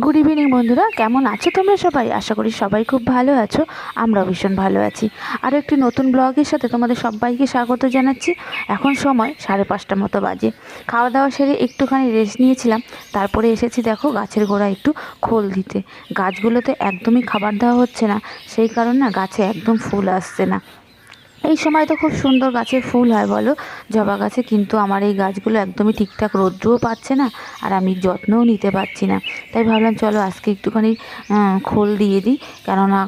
Good evening বন্ধুরা। কেমন আছো তোমরা সবাই? আশা করি সবাই খুব ভালো আছো। আমরাও ভীষণ ভালো আছি। আর একটি নতুন ব্লগের সাথে তোমাদের সবাইকে স্বাগত জানাচ্ছি। এখন সময় সাড়ে পাঁচটা মতো বাজে। খাওয়া দাওয়া সেরে একটুখানি রেস্ট নিয়েছিলাম। তারপরে এসেছি, দেখো, গাছের গোড়া একটু খোল দিতে। গাছগুলোতে একদমই খাবার দেওয়া হচ্ছে না। সেই কারণে না, গাছে একদম ফুল আসছে না। এই সময় তো খুব সুন্দর গাছের ফুল হয় বলো। জবা গাছে কিন্তু আমার এই গাছগুলো একদমই ঠিকঠাক রৌদ্রও পাচ্ছে না আর আমি যত্নও নিতে পারছি না। তাই ভাবলাম চলো আজকে একটুখানি খোল দিয়ে দিই। কেননা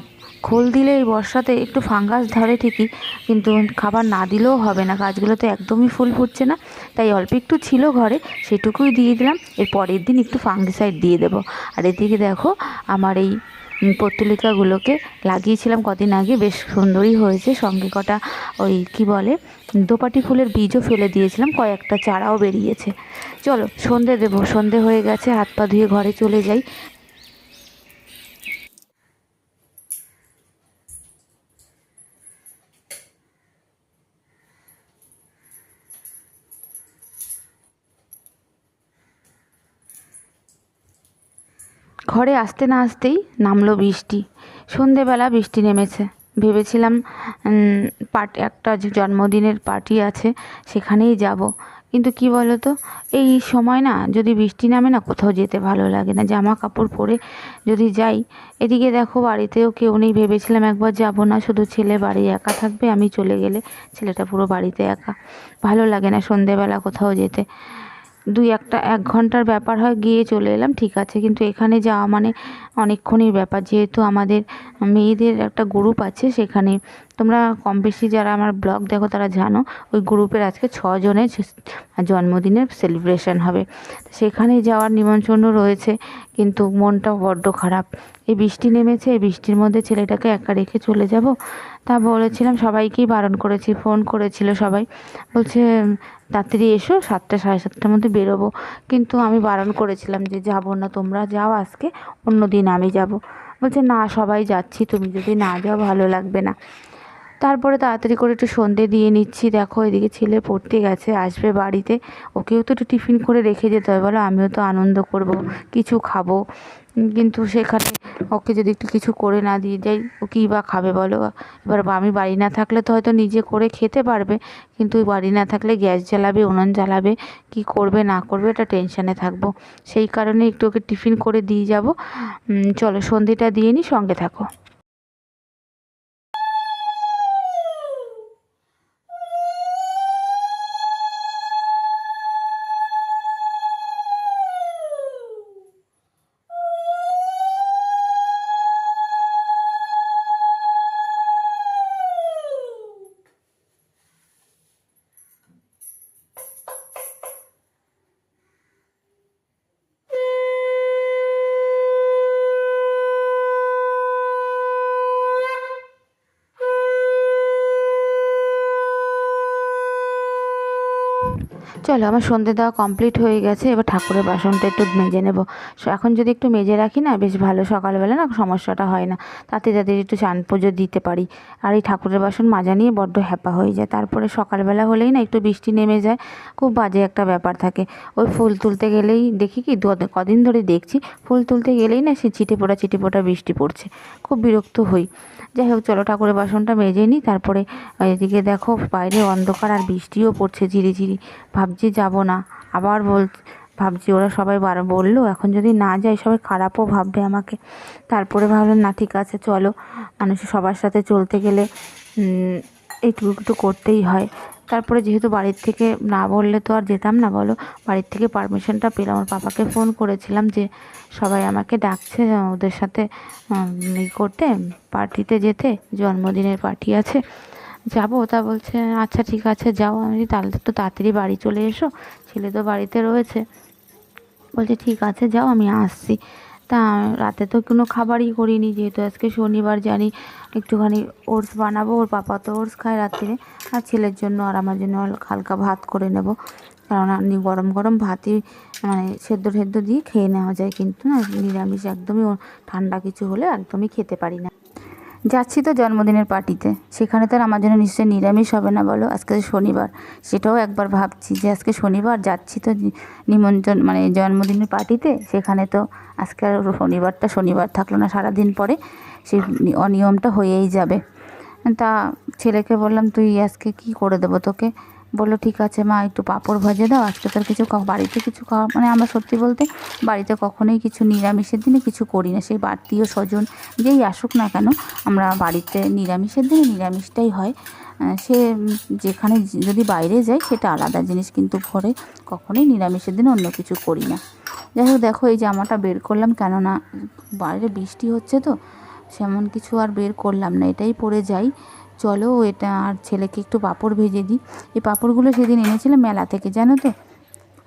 খোল দিলে এই বর্ষাতে একটু ফাঙ্গাস ধরে ঠিকই, কিন্তু খাবার না দিলেও হবে না। গাছগুলো তো একদমই ফুল ফুটছে না। তাই অল্প একটু ছিল ঘরে, সেটুকুই দিয়ে দিলাম। এর পরের দিন একটু ফাঙ্গিসাইড দিয়ে দেবো। আর এদিকে দেখো, আমার এই উম, পত্তলিকাগুলোকে লাগিয়েছিলাম কদিন আগে। বেশ সুন্দরই হয়েছে। সঙ্গে কটা ওই কি বলে দোপাটি ফুলের বীজও ফেলে দিয়েছিলাম। কয়েকটা চারাও বেরিয়েছে। চলো সন্ধে দেবো। সন্ধে হয়ে গেছে। হাত পা ধুয়ে ঘরে চলে যাই। ঘরে আসতে না আসতেই নামলো বৃষ্টি। সন্ধেবেলা বৃষ্টি নেমেছে। ভেবেছিলাম পার্ট একটা জন্মদিনের পার্টি আছে, সেখানেই যাব। কিন্তু কি বলো তো এই সময় না, যদি বৃষ্টি নামে না, কোথাও যেতে ভালো লাগে না। জামা কাপড় পরে যদি যাই, এদিকে দেখো বাড়িতেও কেউ নেই। ভেবেছিলাম একবার যাব না, শুধু ছেলে বাড়ি একা থাকবে, আমি চলে গেলে ছেলেটা পুরো বাড়িতে একা। ভালো লাগে না সন্ধেবেলা কোথাও যেতে। দুই একটা, এক ঘণ্টার ব্যাপার হয়, গিয়ে চলে এলাম, ঠিক আছে। কিন্তু এখানে যাওয়া মানে অনেকক্ষণের ব্যাপার। যেহেতু আমাদের মেয়েদের একটা গ্রুপ আছে, সেখানে তোমরা কম বেশি যারা আমার ব্লগ দেখো, তারা জানো, ওই গ্রুপের আজকে ছজনের জন্মদিনের সেলিব্রেশন হবে। সেখানে যাওয়ার নিমন্ত্রণও রয়েছে, কিন্তু মনটা বড্ড খারাপ। এই বৃষ্টি নেমেছে, এই বৃষ্টির মধ্যে ছেলেটাকে একা রেখে চলে যাব। তা বলেছিলাম, সবাইকেই বারণ করেছি ফোন করেছিল সবাই। বলছে তাড়াতাড়ি এসো, সাতটা, সাড়ে সাতটার মধ্যে বেরোবো। কিন্তু আমি বারণ করেছিলাম যে, যাব না তোমরা, যাও আজকে অন্য দিন আমি যাব। বলছে, না, সবাই যাচ্ছি, তুমি যদি না যাও, ভালো লাগবে না। তারপরে তাড়াতাড়ি করে একটু সন্ধে দিয়ে নিচ্ছি। দেখো, এদিকে ছেলে পড়তে গেছে, আসবে বাড়িতে। ওকেও তো একটু টিফিন করে রেখে যেতে হবে। বলো, আমিও তো আনন্দ করব, কিছু খাব। কিন্তু সেখানে ওকে যদি একটু কিছু করে না দিয়ে যাই, ও কী বা খাবে বলো? এবার আমি বাড়ি না থাকলে তো হয়তো নিজে করে খেতে পারবে। কিন্তু বাড়ি না থাকলে গ্যাস জ্বালাবে, উনুন জ্বালাবে, কি করবে, না করবে, এটা টেনশানে থাকব। সেই কারণে একটু ওকে টিফিন করে দিয়ে যাব। চলো, সন্ধেটা দিয়ে নিই সঙ্গে থাকো। চলো, আমার সন্ধে দেওয়া কমপ্লিট হয়ে গেছে, এবার ঠাকুরের বাসনটা একটু মেজে নেব। এখন যদি একটু মেজে রাখি না, বেশ ভালো সকালবেলা না সমস্যাটা হয় না। তাতে যাতে একটু চান পুজো দিতে পারি। আর এই ঠাকুরের বাসন মাজা নিয়ে বড্ড হ্যাপা হয়ে যায়। তারপরে সকালবেলা হলেই না একটু বৃষ্টি নেমে যায়, খুব বাজে একটা ব্যাপার থাকে। ওই ফুল তুলতে গেলেই দেখি কি কদিন ধরে দেখছি, ফুল তুলতে গেলেই না সে চিটে পোটা চিটে পোটা বৃষ্টি পড়ছে। খুব বিরক্ত হই। যাই হোক, চলো ঠাকুরের বাসনটা মেজে নিই, তারপরে এদিকে দেখো, বাইরে অন্ধকার আর বৃষ্টিও পড়ছে ঝিরিঝিরি ভাবছি যাব না। আবার বল, ভাবছি ওরা সবাই বার, বলল, এখন যদি না যাই, সবাই খারাপও ভাববে আমাকে। তারপরে ভাবলেন না, ঠিক আছে, চলো। মানুষ সবার সাথে চলতে গেলে একটু একটু করতেই হয়। তারপরে যেহেতু বাড়ির থেকে না বললে তো আর যেতাম না, বলো। বাড়ির থেকে পারমিশনটা পেলাম। আমার পাপাকে ফোন করেছিলাম যে, সবাই আমাকে ডাকছে ওদের সাথে ই করতে, পার্টিতে যেতে, জন্মদিনের পার্টি আছে। যাব, তা বলছে আচ্ছা ঠিক আছে, যাও। আমি তাহলে তো তাড়াতাড়ি বাড়ি চলে এসো। ছেলে তো বাড়িতে রয়েছে। বলছে, ঠিক আছে, যাও, আমি আসছি। তা, রাতে তো কোনো খাবারই করিনি যেহেতু আজকে শনিবার জানি একটুখানি ওটস বানাবো, ওর পাপা তো ওটস খায় রাত্রে আর ছেলের জন্য আর আমার জন্য হালকা ভাত করে নেব। কারণ আপনি গরম গরম ভাতই মানে সেদ্ধ টেদ্ধ দিয়ে খেয়ে নেওয়া যায় কিন্তু না, নিরামিষ একদমই ঠান্ডা কিছু হলে একদমই খেতে পারি না। যাচ্ছি তো জন্মদিনের পার্টিতে। সেখানে তো আর আমার জন্য নিশ্চয়ই নিরামিষ হবে না বলো? আজকে শনিবার। সেটাও একবার ভাবছি যে আজকে শনিবার যাচ্ছি তো নিমন্ত্রণ মানে জন্মদিনের পার্টিতে। সেখানে তো আজকে আর শনিবারটা শনিবার থাকল না, সারাদিন পরে সে অনিয়মটা হয়েই যাবে। তা ছেলেকে বললাম, তুই আজকে কি করে দেবো তোকে? বলল, ঠিক আছে মা, একটু পাঁপড় ভাজে দাও, আজকে তোর কিছু বাড়িতে কিছু খাওয়া মানে আমরা সত্যি বলতে বাড়িতে কখনোই কিছু নিরামিষের দিনে কিছু করি না। সেই আত্মীয় স্বজন যেই আসুক না কেন, আমরা বাড়িতে নিরামিষের দিনে নিরামিষটাই হয়। সে যেখানে যদি বাইরে যাই সেটা আলাদা জিনিস, কিন্তু ঘরে কখনোই নিরামিষের দিনে অন্য কিছু করি না। যাই হোক, দেখো, এই জামাটা বের করলাম, কেননা বাইরে বৃষ্টি হচ্ছে তো, সেমন কিছু আর বের করলাম না, এটাই পরে যাই। চলো এটা আর ছেলেকে একটু পাঁপড় ভেজে দিই। এই পাঁপড়গুলো সেদিন এনেছিলাম মেলা থেকে, জানো তো?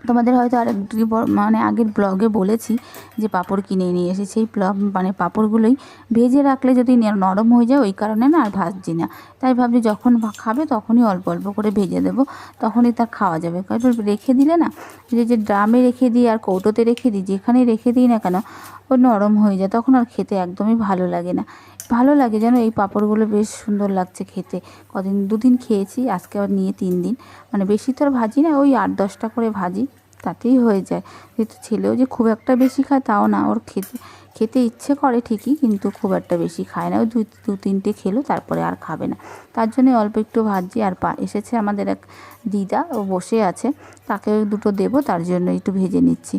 তোমাদের হয়তো আরেকটি ব- মানে আগের ব্লগে বলেছি যে পাঁপড় কিনে নিয়ে এসে সেই মানে পাঁপড়গুলোই ভেজে রাখলে যদি নরম হয়ে যায়, ওই কারণে না আর ভাজছি না। তাই ভাবছি যখন খাবে তখনই অল্প অল্প করে ভেজে দেবো, তখনই তার খাওয়া যাবে। কারণ রেখে দিলে না, যে যে ড্রামে রেখে দিই আর কৌটোতে রেখে দিই, যেখানেই রেখে দিই না কেন, ও নরম হয়ে যায়, তখন আর খেতে একদমই ভালো লাগে না। ভালো লাগে যেন এই পাঁপড়গুলো বেশ সুন্দর লাগছে খেতে। কদিন, দুদিন খেয়েছি, আজকে আবার নিয়ে তিন দিন। মানে বেশি তো আর ভাজি না, ওই আট দশটা করে ভাজি, তাতেই হয়ে যায়। যেহেতু ছেলেও যে খুব একটা বেশি খায়, তাও না, ওর খেতে খেতে ইচ্ছে করে ঠিকই, কিন্তু খুব একটা বেশি খায় না। ওই দুই, দু তিনটে খেলো, তারপরে আর খাবে না। তার জন্য অল্প একটু ভাজি, আর পা, এসেছে আমাদের এক দিদা, ও বসে আছে, তাকে দুটো দেবো, তার জন্য একটু ভেজে নিচ্ছি।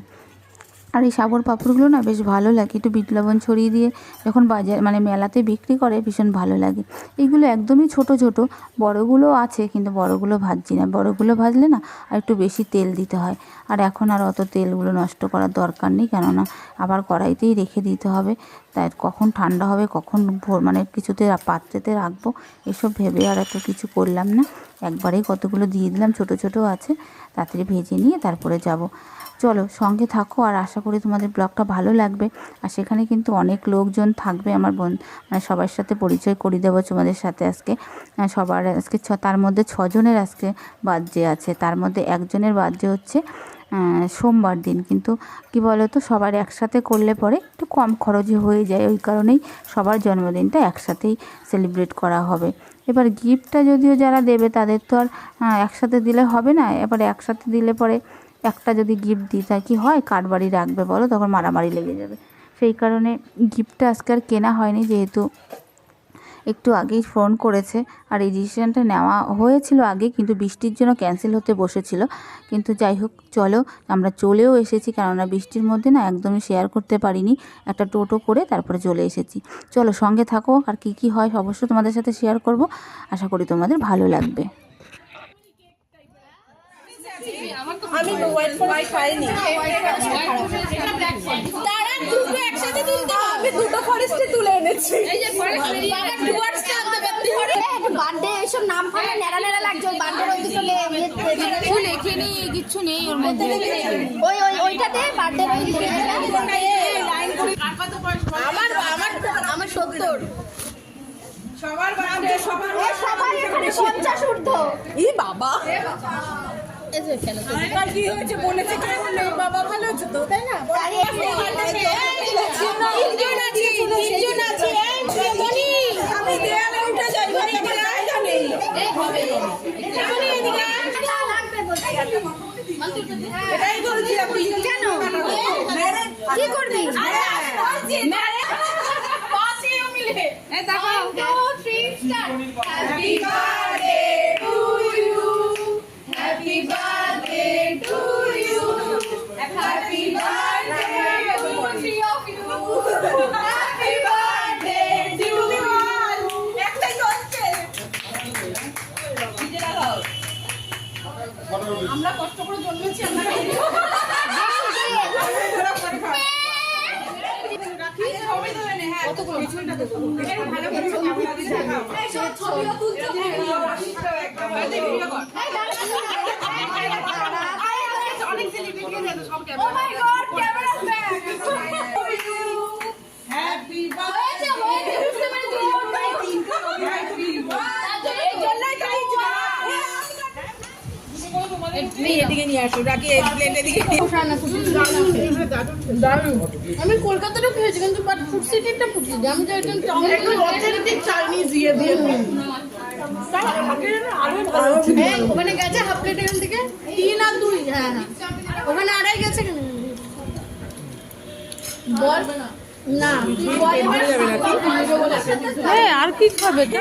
আর এই সাগর পাঁপড়গুলো না বেশ ভালো লাগে। একটু বিট লবণ ছড়িয়ে দিয়ে যখন বাজার মানে মেলাতে বিক্রি করে ভীষণ ভালো লাগে। এইগুলো একদমই ছোট ছোট। বড়গুলো আছে কিন্তু বড়গুলো ভাজছি না। বড়গুলো ভাজলে না আর একটু বেশি তেল দিতে হয়। আর এখন আর অত তেলগুলো নষ্ট করার দরকার নেই কেননা আবার কড়াইতেই রেখে দিতে হবে। তাই কখন ঠান্ডা হবে, কখন মানে কিছুতে পাত্রেতে রাখব, এসব ভেবে আর এত কিছু করলাম না। একবারেই কতগুলো দিয়ে দিলাম, ছোট ছোট আছে। তাড়াতাড়ি ভেজে নিয়ে তারপরে যাব। চলো সঙ্গে থাকো আর আশা করি তোমাদের ব্লগটা ভালো লাগবে। আর সেখানে কিন্তু অনেক লোকজন থাকবে, আমার বোন মানে সবার সাথে পরিচয় করিয়ে দেবো তোমাদের সাথে আজকে। সবার আজকে ছ, তার মধ্যে ছজনের আজকে বার্থডে আছে। তার মধ্যে একজনের বার্থডে হচ্ছে সোমবার দিন। কিন্তু কি বলো তো সবার একসাথে করলে পরে একটু কম খরচে হয়ে যায়। ওই কারণেই সবার জন্মদিনটা একসাথেই সেলিব্রেট করা হবে। এবার গিফটটা যদিও যারা দেবে, তাদের তো আর একসাথে দিলে হবে না। এবার একসাথে দিলে পরে একটা যদি গিফট দিই তা কি হয়? কার বাড়ি রাখবে বলো? তখন মারামারি লেগে যাবে। সেই কারণে গিফটটা আজকে আর কেনা হয়নি, যেহেতু একটু আগেই ফোন করেছে। আর এই ডিসিশনটা নেওয়া হয়েছিল আগে, কিন্তু বৃষ্টির জন্য ক্যান্সেল হতে বসেছিল। কিন্তু যাই হোক, চলো, আমরা চলেও এসেছি। কেননা বৃষ্টির মধ্যে না একদমই শেয়ার করতে পারিনি। একটা টোটো করে তারপরে চলে এসেছি। চলো, সঙ্গে থাকো। আর কি কি হয় অবশ্যই তোমাদের সাথে শেয়ার করব। আশা করি তোমাদের ভালো লাগবে। আমি হোয়াইট ফরেস্ট পাইনি তারা দুটো একসাথে তুলতে আমি দুটো ফরেস্টে তুলে এনেছি। এই যে ফরেস্ট বেরিয়ে বাবা ডুয়ার্স আনতে পারতে হবে বার্থডে এসব নাম ফানা নেড়া নেড়া লাগছে ওই বার্থডে ওই দুটো লে কিছু নেই কিচ্ছু নেই ওর মধ্যে ওই ওই ওইটাতে বার্থডে ওই আমার আমার আমার সত্তর। সবার সবার সবাই এখানে পঞ্চাশ ঊর্ধ্ব। ই বাবা। কি হয়েছে বলেছে কেউ নেই বাবা ভালো হচ্ছে তো তাই না মনি আমি দেয়ালে উঠে যাই এটাই বলছি আপনি কেন কি করবি হ্যাপি বার্থডে করে জন্মেছি আমরা অনেক সেলিব্রিটি সব back. হ্যাপি হয়েছে, হয়েছে, বুঝতে পেরেছি, এই জন্যই তো এই এই এদিকে নিয়ে আসো রাখি প্লেটে দিকে আমি কলকাতাটা খেয়েছি কিন্তু বাট ফুড সিটিটা ফুটি আমি তো একদম একদম অথেন্টিক চাইনিজ ইয়ে দিয়ে হ্যাঁ, ওখানে গেছে হাফ প্লেট এখান থেকে। তিন আর দুই হ্যাঁ হ্যাঁ। ওখানে আড়াই গেছে কেন? বল। না। হ্যাঁ আর কি খাবে? তো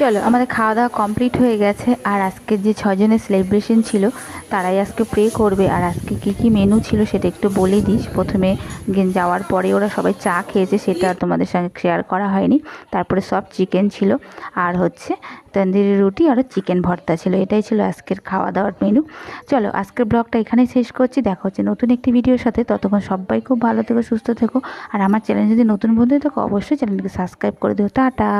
চলো, আমাদের খাওয়া দাওয়া কমপ্লিট হয়ে গেছে। আর আজকে যে ছজনের সেলিব্রেশন ছিল, তারাই আজকে প্রে করবে। আর আজকে কী কী মেনু ছিল সেটা একটু বলে দিস। প্রথমে যাওয়ার পরে ওরা সবাই চা খেয়েছে, সেটা আর তোমাদের সঙ্গে শেয়ার করা হয়নি। তারপরে সব চিকেন ছিল। আর হচ্ছে তন্দুরি রুটি আর চিকেন ভর্তা ছিল। এটাই ছিল আজকের খাওয়া দাওয়ার মেনু চলো, আজকের ব্লগটা এখানেই শেষ করছি। দেখা হচ্ছে নতুন একটি ভিডিওর সাথে। ততক্ষণ সবাই খুব ভালো থেকো, সুস্থ থেকো। আর আমার চ্যানেল যদি নতুন বন্ধু থাকো, অবশ্যই চ্যানেলকে সাবস্ক্রাইব করে দিও। টাটা!